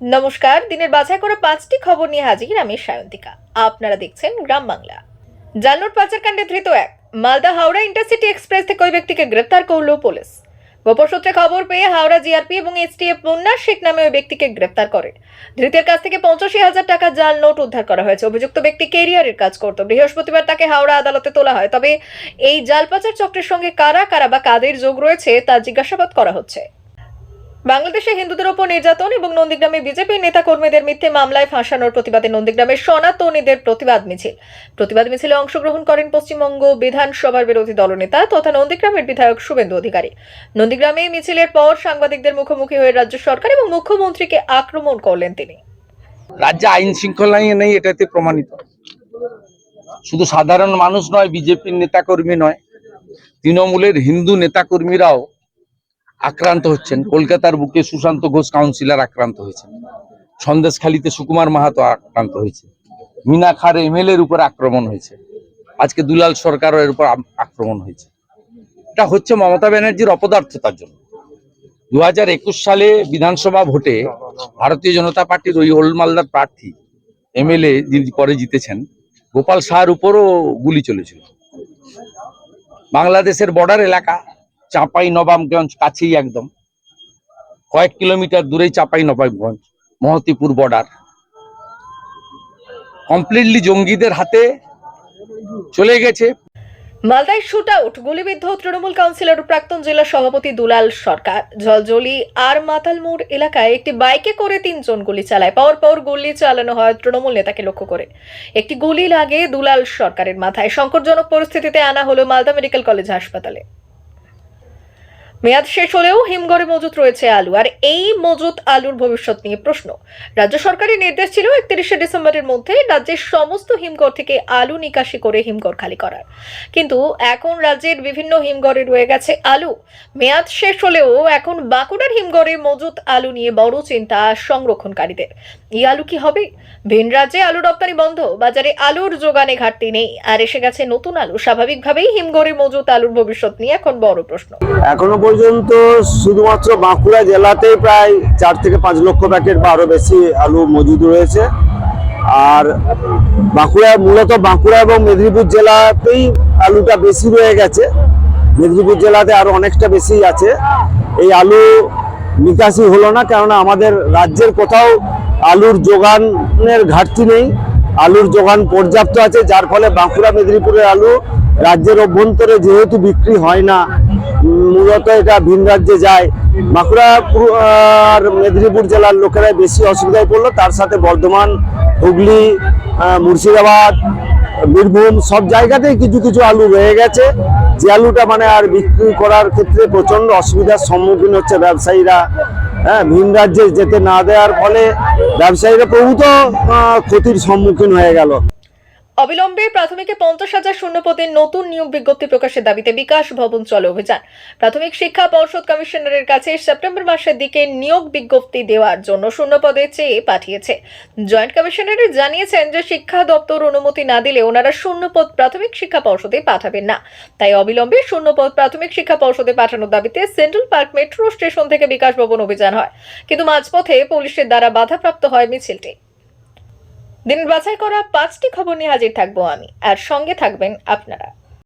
নমস্কার, দিনের বাছাই করা পাঁচটি খবর নিয়ে হাজির আমি সায়ন্তিকা। আপনারা দেখছেন গ্রাম বাংলা। জালনোট পাচারকাণ্ডে ধৃত এক, মালদা হাওড়া ইন্টারসিটি এক্সপ্রেস থেকে ওই ব্যক্তিকে গ্রেপ্তার করল পুলিশ। গোপন সূত্রে খবর পেয়ে হাওড়া জিআরপি এবং এসটিএফ মুন্না শেখ নামে ওই ব্যক্তিকে গ্রেপ্তার করে। ধৃতের কাছ থেকে পঞ্চাশি হাজার টাকা জাল নোট উদ্ধার করা হয়েছে। অভিযুক্ত ব্যক্তি কেরিয়ারের কাজ করত। বৃহস্পতিবার তাকে হাওড়া আদালতে তোলা হয়। তবে এই জাল পাচার চক্রের সঙ্গে কারা কারা বা কাদের যোগ রয়েছে তা জিজ্ঞাসাবাদ করা হচ্ছে। বাংলাদেশে হিন্দুদের ওপর নির্যাতন এবং নন্দীগ্রামে বিজেপি নেতা কর্মীদের মিথ্যে মামলায় ফাঁসানোর প্রতিবাদে নন্দীগ্রামের সনাতনীদের প্রতিবাদ মিছিল। প্রতিবাদ মিছিলে অংশগ্রহণ করেন পশ্চিমবঙ্গ বিধানসভার বিরোধী দলনেতা তথা নন্দীগ্রামের বিধায়ক শুভেন্দু অধিকারী। নন্দীগ্রামে মিছিলের পর সাংবাদিকদের মুখোমুখি হয়ে রাজ্য সরকার এবং মুখ্যমন্ত্রীকে আক্রমণ করলেন তিনি। রাজ্যে আইন শৃঙ্খলা নেই, এটাতে প্রমাণিত। শুধু সাধারণ মানুষ নয়, বিজেপির নেতাকর্মী নয়, তৃণমূলের হিন্দু নেতাকর্মীরাও আক্রান্ত হচ্ছেন। কলকাতার বুকে সুশান্ত ঘোষ কাউন্সিলর আক্রান্ত হয়েছেন। সন্দেশখালীতে সুকুমার মাহাতো আক্রান্ত হয়েছে। মিনা খার এমএলএ এর উপর আক্রমণ হয়েছে। আজকে দুলাল সরকারের উপর আক্রমণ হয়েছে। এটা হচ্ছে মমতা ব্যানার্জির অপদার্থতার জন্য। দু হাজার একুশ সালে বিধানসভা ভোটে ভারতীয় জনতা পার্টির ওই ওল্ড মালদার প্রার্থী এমএলএ যিনি পরে জিতেছেন, গোপাল শাহর উপরও গুলি চলেছিল। বাংলাদেশের বর্ডার এলাকা চাঁপাই নবাবগঞ্জ কাছেই একদম। কয়েক কিলোমিটার দূরেই চাঁপাই নবাবগঞ্জ মহতিপুর বর্ডার কমপ্লিটলি জঙ্গিদের হাতে চলে গেছে। মালদায় শুট আউট গুলিবিদ্ধ তৃণমূল কাউন্সিলর প্রাক্তন জেলা সভাপতি দুলাল সরকার। ঝলঝলি আর মাতালমোড় এলাকায় একটি বাইকে করে তিনজন গুলি চালায়। পর পর গুলি চালানো হয় তৃণমূল নেতাকে লক্ষ্য করে। একটি গুলি লাগে দুলাল সরকারের মাথায়। সংকটজনক পরিস্থিতিতে আনা হলো মালদা মেডিকেল কলেজ হাসপাতালে। মেয়াদ শেষ হলেও হিমঘরে মজুত রয়েছে আলু। আর এই মজুত আলুর ভবিষ্যৎ নিয়ে প্রশ্ন। রাজ্য সরকারের নির্দেশ ছিল একত্রিশে ডিসেম্বরের মধ্যে রাজ্যের সমস্ত হিমঘর থেকে আলু নিকাশি করে হিমঘর খালি করার। কিন্তু এখন রাজ্যের বিভিন্ন হিমঘরে রয়ে গেছে আলু। মেয়াদ শেষ হলেও এখন বাঁকুড়ার হিমঘরে মজুত আলু নিয়ে বড় চিন্তা সংরক্ষণকারীদের। এই আলু কি হবে? ভিন রাজ্যে আলু রপ্তানি বন্ধ, বাজারে আলুর যোগানে ঘাটতি নেই। আর এসে গেছে নতুন আলু, স্বাভাবিকভাবেই হিমঘরে মজুত আলুর ভবিষ্যৎ নিয়ে এখন বড় প্রশ্ন। এখনও পর্যন্ত শুধুমাত্র বাঁকুড়া জেলাতেই প্রায় চার থেকে পাঁচ লক্ষ প্যাকেট বা আরও বেশি আলু মজুদ রয়েছে। আর বাঁকুড়া, মূলত বাঁকুড়া এবং মেদিনীপুর জেলাতেই আলুটা বেশি রয়ে গেছে। মেদিনীপুর জেলাতে আরও অনেকটা বেশি আছে। এই আলু নিকাশি হলো না, কেননা আমাদের রাজ্যের কোথাও আলুর যোগানের ঘাটতি নেই। আলুর যোগান পর্যাপ্ত আছে, যার ফলে বাঁকুড়া, মেদিনীপুরের আলু রাজ্যের অভ্যন্তরে যেহেতু বিক্রি হয় না মূলত এটা ভিন রাজ্যে যায়। বাঁকুড়া আর মেদিনীপুর জেলার লোকেরা বেশি অসুবিধায় পড়ল। তার সাথে বর্ধমান, হুগলি মুর্শিদাবাদ, বীরভূম সব জায়গাতেই কিছু কিছু আলু রয়ে গেছে। যে আলুটা মানে আর বিক্রি করার ক্ষেত্রে প্রচণ্ড অসুবিধার সম্মুখীন হচ্ছে ব্যবসায়ীরা। হ্যাঁ ভিন রাজ্যে যেতে না দেওয়ার ফলে ব্যবসায়ীরা প্রভূত ক্ষতির সম্মুখীন হয়ে গেল। অবিলম্বে প্রাথমিকে পঞ্চাশ হাজার শূন্যপদের নতুন নিয়োগ বিজ্ঞপ্তি প্রকাশের দাবিতে বিকাশ ভবন চলে অভিযান। প্রাথমিক শিক্ষা পর্ষদ কমিশনারের কাছে সেপ্টেম্বর মাসের দিকে নিয়োগ বিজ্ঞপ্তি দেওয়ার জন্য শূন্যপদে চেয়ে পাঠিয়েছে। জয়েন্ট কমিশনার জানিয়েছেন যে শিক্ষা দপ্তর অনুমতি না দিলে ওনারা শূন্যপদ প্রাথমিক শিক্ষা পর্ষদে পাঠাবেন না। তাই অবিলম্বে শূন্যপদ প্রাথমিক শিক্ষা পর্ষদে পাঠানোর দাবিতে সেন্ট্রাল পার্ক মেট্রো স্টেশন থেকে বিকাশ ভবন অভিযান হয়। কিন্তু মাঝপথে পুলিশের দ্বারা বাধাপ্রাপ্ত হয় মিছিলটি। দিন বাছাই করা পাঁচটি খবর নিয়ে হাজির থাকব আমি। আর সঙ্গে থাকবেন আপনারা।